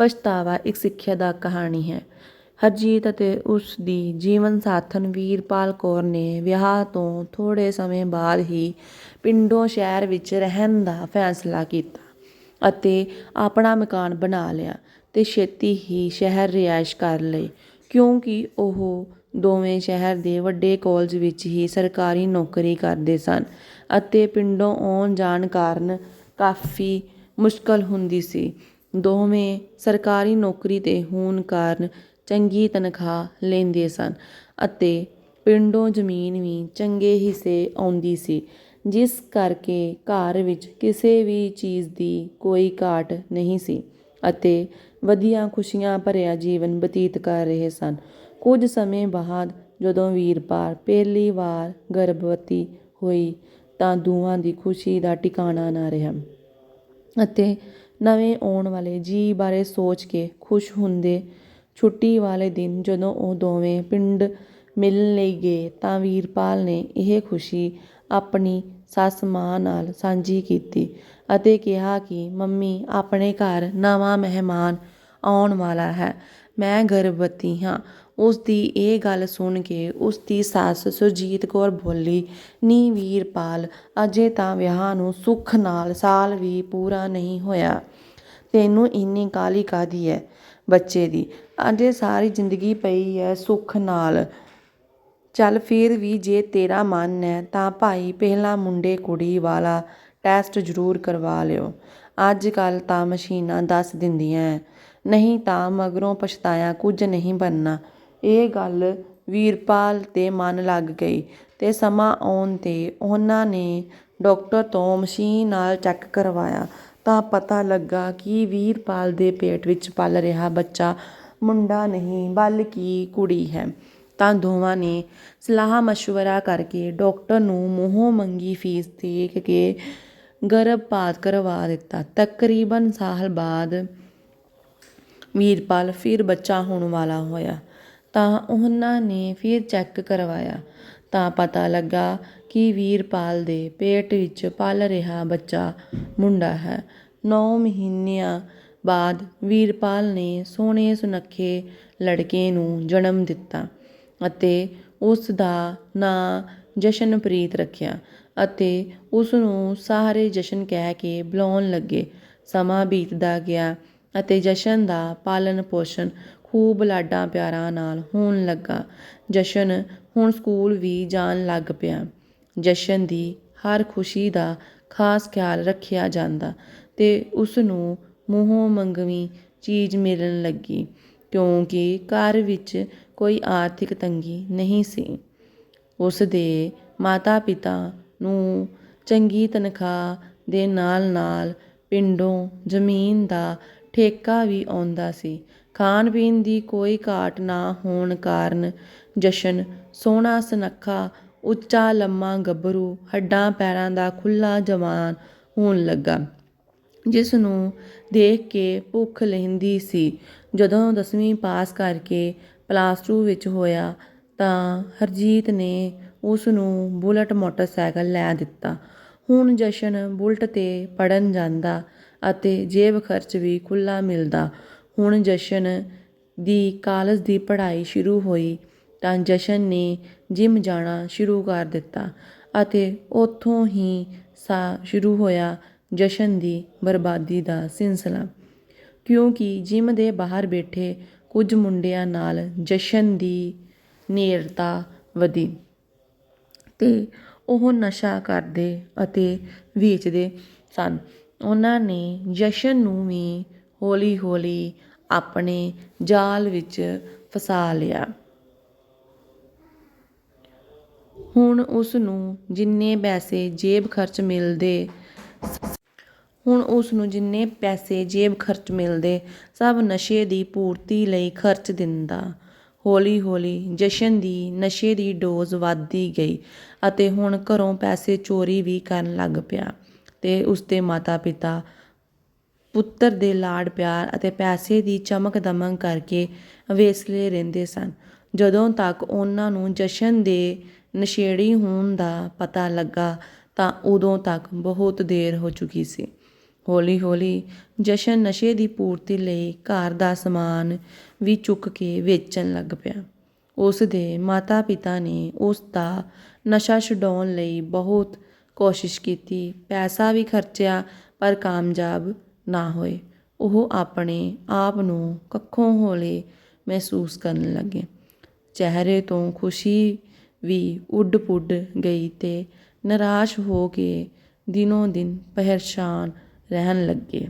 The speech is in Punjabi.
ਪਛਤਾਵਾ ਇੱਕ ਸਿੱਖਿਆ ਦਾ ਕਹਾਣੀ ਹੈ। ਹਰਜੀਤ ਅਤੇ ਉਸ ਦੀ ਜੀਵਨ ਸਾਥਣ ਵੀਰਪਾਲ ਕੌਰ ਨੇ ਵਿਆਹ ਤੋਂ ਥੋੜ੍ਹੇ ਸਮੇਂ ਬਾਅਦ ਹੀ ਪਿੰਡੋਂ ਸ਼ਹਿਰ ਵਿੱਚ ਰਹਿਣ ਦਾ ਫੈਸਲਾ ਕੀਤਾ ਅਤੇ ਆਪਣਾ ਮਕਾਨ ਬਣਾ ਲਿਆ ਤੇ ਛੇਤੀ ਹੀ ਸ਼ਹਿਰ ਰਿਹਾਇਸ਼ ਕਰ ਲਈ, ਕਿਉਂਕਿ ਉਹ ਦੋਵੇਂ ਸ਼ਹਿਰ ਦੇ ਵੱਡੇ ਕਾਲਜ ਵਿੱਚ ਹੀ ਸਰਕਾਰੀ ਨੌਕਰੀ ਕਰਦੇ ਸਨ ਅਤੇ ਪਿੰਡੋਂ ਆਉਣ ਜਾਣ ਕਾਰਨ ਕਾਫੀ ਮੁਸ਼ਕਲ ਹੁੰਦੀ ਸੀ। ਦੋਵੇਂ ਸਰਕਾਰੀ ਨੌਕਰੀ ਤੇ ਹੋਣ ਕਾਰਨ ਚੰਗੀ ਤਨਖਾਹ ਲੈਂਦੇ ਸਨ ਅਤੇ ਪਿੰਡੋਂ ਜ਼ਮੀਨ ਵੀ ਚੰਗੇ ਹਿੱਸੇ ਆਉਂਦੀ ਸੀ, ਜਿਸ ਕਰਕੇ ਘਰ ਵਿੱਚ ਕਿਸੇ ਵੀ ਚੀਜ਼ ਦੀ ਕੋਈ ਘਾਟ ਨਹੀਂ ਸੀ ਅਤੇ ਵਧੀਆ ਖੁਸ਼ੀਆਂ ਭਰਿਆ ਜੀਵਨ ਬਤੀਤ ਕਰ ਰਹੇ ਸਨ। ਕੁਝ ਸਮੇਂ ਬਾਅਦ ਜਦੋਂ ਵੀਰਪਾਲ ਪਹਿਲੀ ਵਾਰ ਗਰਭਵਤੀ ਹੋਈ ਤਾਂ ਦੋਵਾਂ ਦੀ ਖੁਸ਼ੀ ਦਾ ਟਿਕਾਣਾ ਨਾ ਰਿਹਾ ਅਤੇ ਨਵੇਂ ਆਉਣ ਵਾਲੇ ਜੀਅ ਬਾਰੇ ਸੋਚ ਕੇ ਖੁਸ਼ ਹੁੰਦੇ ਛੁੱਟੀ ਵਾਲੇ ਦਿਨ ਜਦੋਂ ਉਹ ਦੋਵੇਂ ਪਿੰਡ ਮਿਲਣ ਲਈ ਗਏ ਤਾਂ ਵੀਰਪਾਲ ਨੇ ਇਹ ਖੁਸ਼ੀ ਆਪਣੀ ਸੱਸ ਮਾਂ ਨਾਲ ਸਾਂਝੀ ਕੀਤੀ ਅਤੇ ਕਿਹਾ ਕਿ ਮੰਮੀ ਆਪਣੇ ਘਰ ਨਵਾਂ ਮਹਿਮਾਨ ਆਉਣ ਵਾਲਾ ਹੈ। ਮੈਂ ਗਰਭਵਤੀ ਹਾਂ। ਉਸ ਦੀ ਇਹ ਗੱਲ ਸੁਣ ਕੇ ਉਸ ਦੀ ਸੱਸ ਸੁਰਜੀਤ ਕੌਰ ਬੋਲੀ, ਨੀ ਵੀਰਪਾਲ, ਅਜੇ ਤਾਂ ਵਿਆਹ ਨੂੰ ਸੁੱਖ ਨਾਲ ਸਾਲ ਵੀ ਪੂਰਾ ਨਹੀਂ ਹੋਇਆ। ਤੈਨੂੰ ਇੰਨੀ ਕਾਲੀ ਕਾਦੀ ਹੈ ਬੱਚੇ ਦੀ? ਅਜੇ ਸਾਰੀ ਜ਼ਿੰਦਗੀ ਪਈ ਹੈ ਸੁੱਖ ਨਾਲ। ਚੱਲ ਫਿਰ ਵੀ ਜੇ ਤੇਰਾ ਮਨ ਹੈ ਤਾਂ ਭਾਈ ਪਹਿਲਾਂ ਮੁੰਡੇ ਕੁੜੀ ਵਾਲਾ ਟੈਸਟ ਜ਼ਰੂਰ ਕਰਵਾ ਲਿਓ। ਅੱਜ ਕੱਲ੍ਹ ਤਾਂ ਮਸ਼ੀਨਾਂ ਦੱਸ ਦਿੰਦੀਆਂ ਹੈ ਨਹੀਂ ਤਾਂ ਮਗਰੋਂ ਪਛਤਾਇਆ ਕੁਝ ਨਹੀਂ ਬਣਨਾ ਇਹ ਗੱਲ ਵੀਰਪਾਲ ਤੇ ਮਨ ਲੱਗ ਗਈ ਤੇ ਸਮਾਂ ਆਉਣ ਤੇ ਉਹਨਾਂ ਨੇ ਡਾਕਟਰ ਤੋਂ ਮਸ਼ੀਨ ਨਾਲ ਚੈੱਕ ਕਰਵਾਇਆ ਤਾਂ ਪਤਾ ਲੱਗਾ ਕਿ ਵੀਰਪਾਲ ਦੇ ਪੇਟ ਵਿੱਚ ਪਲ ਰਿਹਾ ਬੱਚਾ ਮੁੰਡਾ ਨਹੀਂ ਬਲਕਿ ਕੁੜੀ ਹੈ ਤਾਂ ਦੋਵਾਂ ਨੇ ਸਲਾਹ مشورہ ਕਰਕੇ ਡਾਕਟਰ ਨੂੰ ਮੂੰਹੋਂ ਮੰਗੀ ਫੀਸ ਦੇ ਕੇ ਗਰਭਪਾਤ ਕਰਵਾ ਦਿੱਤਾ ਤਕਰੀਬਨ ਸਾਲ ਬਾਅਦ ਵੀਰਪਾਲ ਫਿਰ ਬੱਚਾ ਹੋਣ ਵਾਲਾ ਹੋਇਆ। ਤਾਂ ਉਹਨਾਂ ਨੇ ਫਿਰ ਚੈੱਕ ਕਰਵਾਇਆ। ਤਾਂ ਪਤਾ ਲੱਗਾ ਕਿ ਵੀਰਪਾਲ ਦੇ ਪੇਟ ਵਿੱਚ ਪਲ ਰਿਹਾ ਬੱਚਾ ਮੁੰਡਾ ਹੈ। 9 ਮਹੀਨਿਆਂ ਬਾਅਦ ਵੀਰਪਾਲ ਨੇ ਸੋਹਣੇ ਸੁਨੱਖੇ ਲੜਕੇ ਨੂੰ ਜਨਮ ਦਿੱਤਾ ਅਤੇ ਉਸ ਦਾ ਨਾਂ ਜਸ਼ਨਪ੍ਰੀਤ ਰੱਖਿਆ ਅਤੇ ਉਸ ਨੂੰ ਸਾਰੇ ਜਸ਼ਨ ਕਹਿ ਕੇ ਬੁਲਾਉਣ ਲੱਗੇ। ਸਮਾਂ ਬੀਤਦਾ ਗਿਆ। ਅਤੇ ਜਸ਼ਨ ਦਾ ਪਾਲਣ ਪੋਸ਼ਣ ਖੂਬ ਲਾਡਾਂ ਪਿਆਰਾਂ ਨਾਲ ਹੋਣ ਲੱਗਾ। ਜਸ਼ਨ ਹੁਣ ਸਕੂਲ ਵੀ ਜਾਣ ਲੱਗ ਪਿਆ। ਜਸ਼ਨ ਦੀ ਹਰ ਖੁਸ਼ੀ ਦਾ ਖਾਸ ਖਿਆਲ ਰੱਖਿਆ ਜਾਂਦਾ ਤੇ ਉਸ ਨੂੰ ਮੂੰਹੋਂ ਮੰਗਵੀਂ ਚੀਜ਼ ਮਿਲਣ ਲੱਗੀ, ਕਿਉਂਕਿ ਘਰ ਵਿੱਚ ਕੋਈ ਆਰਥਿਕ ਤੰਗੀ ਨਹੀਂ ਸੀ। ਉਸ ਦੇ ਮਾਤਾ ਪਿਤਾ ਨੂੰ ਚੰਗੀ ਤਨਖਾਹ ਦੇ ਨਾਲ ਨਾਲ ਪਿੰਡੋਂ ਜ਼ਮੀਨ ਦਾ ਠੇਕਾ ਵੀ ਆਉਂਦਾ ਸੀ। ਖਾਣ ਪੀਣ ਦੀ ਕੋਈ ਘਾਟ ਨਾ ਹੋਣ ਕਾਰਨ ਜਸ਼ਨ, ਸੋਹਣਾ ਸੁਨੱਖਾ, ਉੱਚਾ ਲੰਮਾ ਗੱਭਰੂ, ਹੱਡਾਂ ਪੈਰਾਂ ਦਾ ਖੁੱਲਾ ਜਵਾਨ ਹੋਣ ਲੱਗਾ, ਜਿਸ ਨੂੰ ਦੇਖ ਕੇ ਭੁੱਖ ਲਹਿੰਦੀ ਸੀ। ਜਦੋਂ ਦਸਵੀਂ ਪਾਸ ਕਰਕੇ ਪਲੱਸ 2 ਵਿੱਚ ਹੋਇਆ ਤਾਂ ਹਰਜੀਤ ਨੇ ਉਸ ਨੂੰ ਬੁਲਟ ਮੋਟਰਸਾਈਕਲ ਲੈ ਦਿੱਤਾ। ਹੁਣ ਜਸ਼ਨ ਬੁਲਟ ਤੇ ਪੜਨ ਜਾਂਦਾ ਅਤੇ ਜੇਬ ਖਰਚ ਵੀ ਖੁੱਲ੍ਹਾ ਮਿਲਦਾ। ਹੁਣ ਜਸ਼ਨ ਦੀ ਕਾਲਜ ਦੀ ਪੜ੍ਹਾਈ ਸ਼ੁਰੂ ਹੋਈ ਤਾਂ ਜਸ਼ਨ ਨੇ ਜਿਮ ਜਾਣਾ ਸ਼ੁਰੂ ਕਰ ਦਿੱਤਾ ਅਤੇ ਉੱਥੋਂ ਹੀ ਸਾ ਸ਼ੁਰੂ ਹੋਇਆ ਜਸ਼ਨ ਦੀ ਬਰਬਾਦੀ ਦਾ ਸਿਲਸਿਲਾ। ਕਿਉਂਕਿ ਜਿਮ ਦੇ ਬਾਹਰ ਬੈਠੇ ਕੁਝ ਮੁੰਡਿਆਂ ਨਾਲ ਜਸ਼ਨ ਦੀ ਨੇੜਤਾ ਵਧੀ ਤੇ ਉਹ ਨਸ਼ਾ ਕਰਦੇ ਅਤੇ ਵੇਚਦੇ ਸਨ। ਉਹਨਾਂ ਨੇ ਜਸ਼ਨ ਨੂੰ ਵੀ ਹੌਲੀ-ਹੌਲੀ ਆਪਣੇ ਜਾਲ ਵਿੱਚ ਫਸਾ ਲਿਆ। ਹੁਣ ਉਸ ਨੂੰ ਜਿੰਨੇ ਪੈਸੇ ਜੇਬ ਖਰਚ ਮਿਲਦੇ, ਹੁਣ ਉਸ ਨੂੰ ਜਿੰਨੇ ਪੈਸੇ ਜੇਬ ਖਰਚ ਮਿਲਦੇ, ਸਭ ਨਸ਼ੇ ਦੀ ਪੂਰਤੀ ਲਈ ਖਰਚ ਦਿੰਦਾ। ਹੌਲੀ-ਹੌਲੀ ਜਸ਼ਨ ਦੀ ਨਸ਼ੇ ਦੀ ਡੋਜ਼ ਵੱਧਦੀ ਗਈ ਅਤੇ ਹੁਣ ਘਰੋਂ ਪੈਸੇ ਚੋਰੀ ਵੀ ਕਰਨ ਲੱਗ ਪਿਆ। ਤੇ ਉਸ ਮਾਤਾ-ਪਿਤਾ, ਪੁੱਤਰ ਦੇ ਲਾਡ ਪਿਆਰ ਅਤੇ ਪੈਸੇ ਦੀ ਚਮਕ ਦਮਕ ਕਰਕੇ ਵੇਸਲੇ ਰਹਿੰਦੇ ਸਨ ਜਦੋਂ ਤੱਕ ਉਹਨਾਂ ਨੂੰ ਜਸ਼ਨ ਦੇ ਨਸ਼ੇੜੀ ਹੋਣ ਦਾ ਪਤਾ ਲੱਗਾ, ਤਾਂ ਉਦੋਂ ਤੱਕ ਬਹੁਤ ਦੇਰ ਹੋ ਚੁੱਕੀ ਸੀ ਹੌਲੀ-ਹੌਲੀ ਜਸ਼ਨ ਨਸ਼ੇ ਦੀ ਪੂਰਤੀ ਲਈ ਘਰ ਦਾ ਸਮਾਨ ਵੀ ਚੁੱਕ ਕੇ ਵੇਚਣ ਲੱਗ ਪਿਆ। ਉਸ ਦੇ ਮਾਤਾ-ਪਿਤਾ ਨੇ ਉਸ ਦਾ ਨਸ਼ਾ ਛੁਡਾਉਣ ਲਈ ਬਹੁਤ ਕੋਸ਼ਿਸ਼ ਕੀਤੀ, ਪੈਸਾ ਵੀ ਖਰਚਿਆ ਪਰ ਕਾਮਯਾਬ ਨਾ ਹੋਏ। ਉਹ ਆਪਣੇ ਆਪ ਨੂੰ ਕੱਖੋਂ ਹੌਲੇ ਮਹਿਸੂਸ ਕਰਨ ਲੱਗੇ। ਚਿਹਰੇ ਤੋਂ ਖੁਸ਼ੀ ਵੀ ਉੱਡ-ਪੁੱਡ ਗਈ ਤੇ ਨਿਰਾਸ਼ ਹੋ ਕੇ ਦਿਨੋਂ-ਦਿਨ ਪਰੇਸ਼ਾਨ ਰਹਿਣ ਲੱਗੇ।